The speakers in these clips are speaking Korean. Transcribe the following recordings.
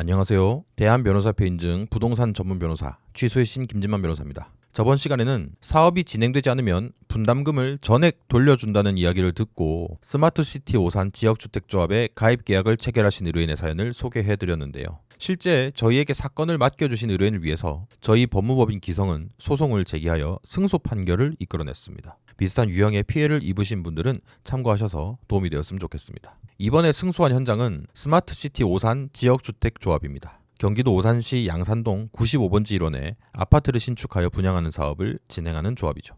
안녕하세요. 대한 변호사표 인증 부동산 전문 변호사 취소의 신 김진만 변호사입니다. 저번 시간에는 사업이 진행되지 않으면 분담금을 전액 돌려준다는 이야기를 듣고 스마트시티 오산 지역주택조합의 가입 계약을 체결하신 의뢰인의 사연을 소개해드렸는데요. 실제 저희에게 사건을 맡겨주신 의뢰인을 위해서 저희 법무법인 기성은 소송을 제기하여 승소 판결을 이끌어냈습니다. 비슷한 유형의 피해를 입으신 분들은 참고하셔서 도움이 되었으면 좋겠습니다. 이번에 승소한 현장은 스마트시티 오산 지역주택조합입니다. 경기도 오산시 양산동 95번지 일원에 아파트를 신축하여 분양하는 사업을 진행하는 조합이죠.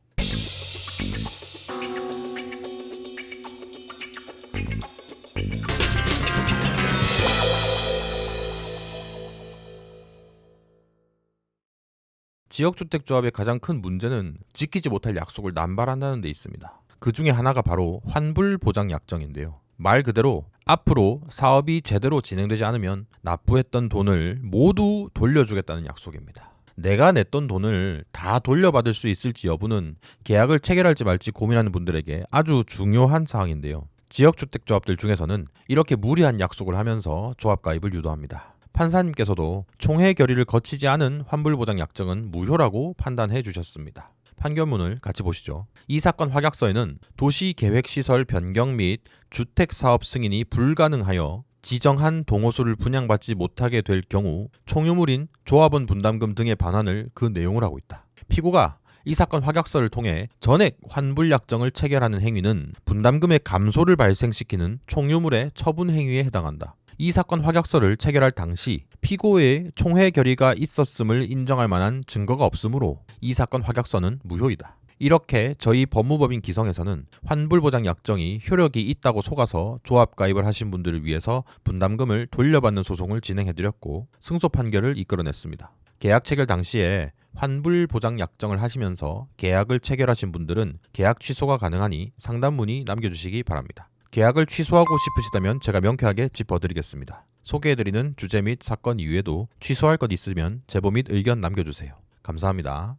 지역주택조합의 가장 큰 문제는 지키지 못할 약속을 남발한다는 데 있습니다. 그 중에 하나가 바로 환불 보장 약정인데요. 말 그대로 앞으로 사업이 제대로 진행되지 않으면 납부했던 돈을 모두 돌려주겠다는 약속입니다. 내가 냈던 돈을 다 돌려받을 수 있을지 여부는 계약을 체결할지 말지 고민하는 분들에게 아주 중요한 사항인데요. 지역주택조합들 중에서는 이렇게 무리한 약속을 하면서 조합 가입을 유도합니다. 판사님께서도 총회 결의를 거치지 않은 환불보장 약정은 무효라고 판단해 주셨습니다. 판결문을 같이 보시죠. 이 사건 확약서에는 도시계획시설 변경 및 주택사업 승인이 불가능하여 지정한 동호수를 분양받지 못하게 될 경우 총유물인 조합원 분담금 등의 반환을 그 내용을 하고 있다. 피고가 이 사건 확약서를 통해 전액 환불 약정을 체결하는 행위는 분담금의 감소를 발생시키는 총유물의 처분 행위에 해당한다. 이 사건 확약서를 체결할 당시 피고의 총회 결의가 있었음을 인정할 만한 증거가 없으므로 이 사건 확약서는 무효이다. 이렇게 저희 법무법인 기성에서는 환불보장 약정이 효력이 있다고 속아서 조합 가입을 하신 분들을 위해서 분담금을 돌려받는 소송을 진행해드렸고 승소 판결을 이끌어냈습니다. 계약 체결 당시에 환불 보장 약정을 하시면서 계약을 체결하신 분들은 계약 취소가 가능하니 상담 문의 남겨주시기 바랍니다. 계약을 취소하고 싶으시다면 제가 명쾌하게 짚어드리겠습니다. 소개해드리는 주제 및 사건 이외에도 취소할 것 있으면 제보 및 의견 남겨주세요. 감사합니다.